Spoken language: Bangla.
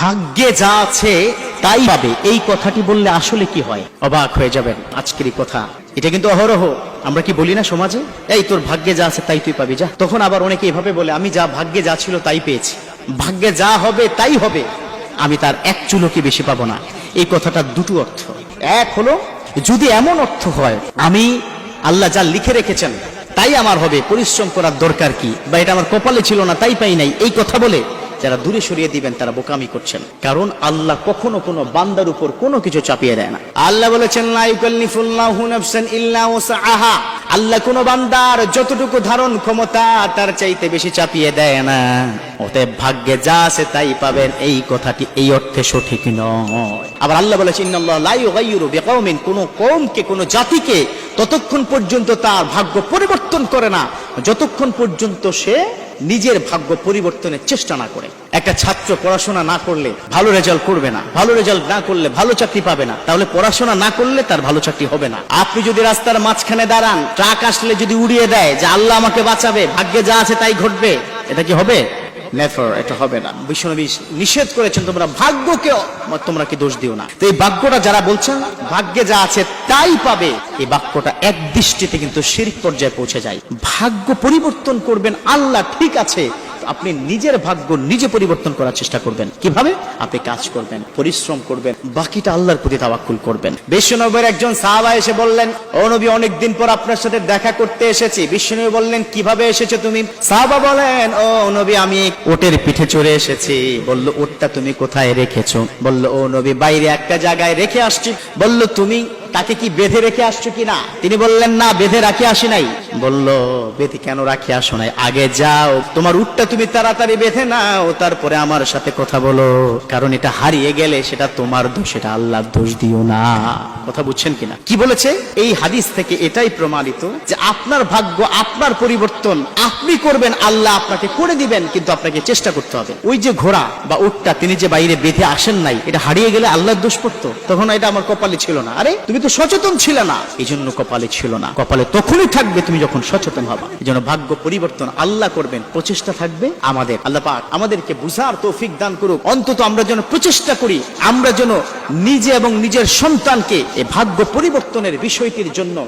ভাগ্যে যা আছে তাই পাবে। এই কথাটি বললে আসলে কি হয়? অবাক হয়ে যাবেন, আজকের এই কথা। এটা কিন্তু অহরহ। আমরা কি বলি না সমাজে? এই তোর ভাগ্যে যা আছে তাই তুই পাবি, যা। তখন আবার অনেকে এভাবে বলে, আমি যা ভাগ্যে যা ছিল তাই পেয়েছি। ভাগ্যে যা হবে তাই হবে। আমি তার এক চুলোকে বেশি পাবো না। এই কথাটা দুটো অর্থ। এক হলো, যদি এমন অর্থ হয়, আমি আল্লাহ যা লিখে রেখেছেন, তাই আমার হবে। পরিশ্রম করার দরকার কি? বা এটা আমার কপালে ছিল না, তাই পাই নাই। এই কথা বলে যারা দূরে সরিয়ে দিবেন, তারা বোকামি করছেন। কারণ আল্লাহ কখনো কোনো বান্দার উপর কোনো কিছু চাপিয়ে দেয় না। আল্লাহ বলেছেন আল্লাহ কোন বান্দার যতটুকু ধারণ ক্ষমতা, তার চাইতে বেশি চাপিয়ে দেয় না। অতএব ভাগ্যে যা আছে তাই পাবেন। এই কথাটি এই অর্থে সঠিক নয়। আবার আল্লাহ বলেছেন কোন কওমকে, কোন জাতিকে ততক্ষণ পর্যন্ত তার ভাগ্য পরিবর্তন করে না, যতক্ষণ পর্যন্ত সে নিজের ভাগ্য পরিবর্তনের চেষ্টা না করে। একটা ছাত্র পড়াশোনা না করলে ভালো রেজাল্ট করবে না, ভালো রেজাল্ট না করলে ভালো চাকরি পাবে না, তাহলে পড়াশোনা না করলে তার ভালো চাকরি হবে না। আপনি যদি রাস্তার মাঝখানে দাঁড়ান, ট্রাক আসলে যদি উড়িয়ে দেয় যে আল্লাহ আমাকে বাঁচাবে, ভাগ্যে যা আছে তাই ঘটবে, এটা কি হবে? নেভার এটা হবে না। বিশ্বনবী নিষেধ করেছেন তোমরা ভাগ্যকে তোমরা কি দোষ দিও না। তো এই বাক্যটা যারা বলছেন, ভাগ্যে যা আছে তাই পাবে। এই বাক্যটা এক দৃষ্টিতে কিন্তু শিরিক পর্যায়ে পৌঁছে যায়। ভাগ্য পরিবর্তন করবেন, আল্লাহ ঠিক আছে। আপনি নিজের ভাগ্য নিজে পরিবর্তন করার চেষ্টা করবেন। কীভাবে? আপনি কাজ করবেন, পরিশ্রম করবেন, বাকিটা আল্লাহর প্রতি তাওয়াক্কুল করবেন। বিশ্বনবীর একজন সাহাবা এসে বললেন, ও নবী, অনেকদিন পর আপনার সাথে দেখা করতে এসেছি। বিশ্বনবী বললেন, কীভাবে এসেছ তুমি? সাহাবা বলেন, ও নবী, আমি ওটের পিঠে চড়ে এসেছি। বলল, ওটটা তুমি কোথায় রেখেছো? বলল, ও নবী, বাইরে একটা জায়গায় রেখে আসছি। বলল, তুমি তাকে কি বেঁধে রেখে আসছো কিনা? তিনি বললেন, না, বেঁধে রাখি আসি নাই। বলল, বেঁধে কেন রাখি আসো নাই? আগে যাও, তোমার উটটা তুমি তাড়াতাড়ি বেঁধে নাও, তারপরে আমার সাথে কথা বলো কারণ এটা হারিয়ে গেলে সেটা তোমার দোষ এটা আল্লাহর দোষ দিও না। কথা বুঝছেন কিনা? কি বলেছে? এই হাদিস থেকে এটাই প্রমাণিত যে আপনার ভাগ্য, আপনার পরিবর্তন, আপনি করবেন, আল্লাহ আপনাকে করে দিবেন, কিন্তু আপনাকে চেষ্টা করতে হবে। ওই যে ঘোড়া বা উটটা তিনি যে বাইরে বেঁধে আসেন নাই, এটা হারিয়ে গেলে আল্লাহর দোষ পড়তো? তখন এটা আমার কপালে ছিল না। আরে, তুমি তো সচেতন ছিল না। এই জন্য কপালে ছিল না। কপালে তখনই থাকবে তুমি যখন সচেতন হবা। এই জন্য ভাগ্য পরিবর্তন আল্লাহ করবেন, প্রচেষ্টা থাকবে আমাদের। আল্লাহ পাক আমাদেরকে বুঝার তৌফিক দান করুক। অন্তত আমরা যেন প্রচেষ্টা করি, আমরা যেন নিজে এবং নিজের সন্তানকে এ ভাগ্য পরিবর্তনের বিষয়টির জন্য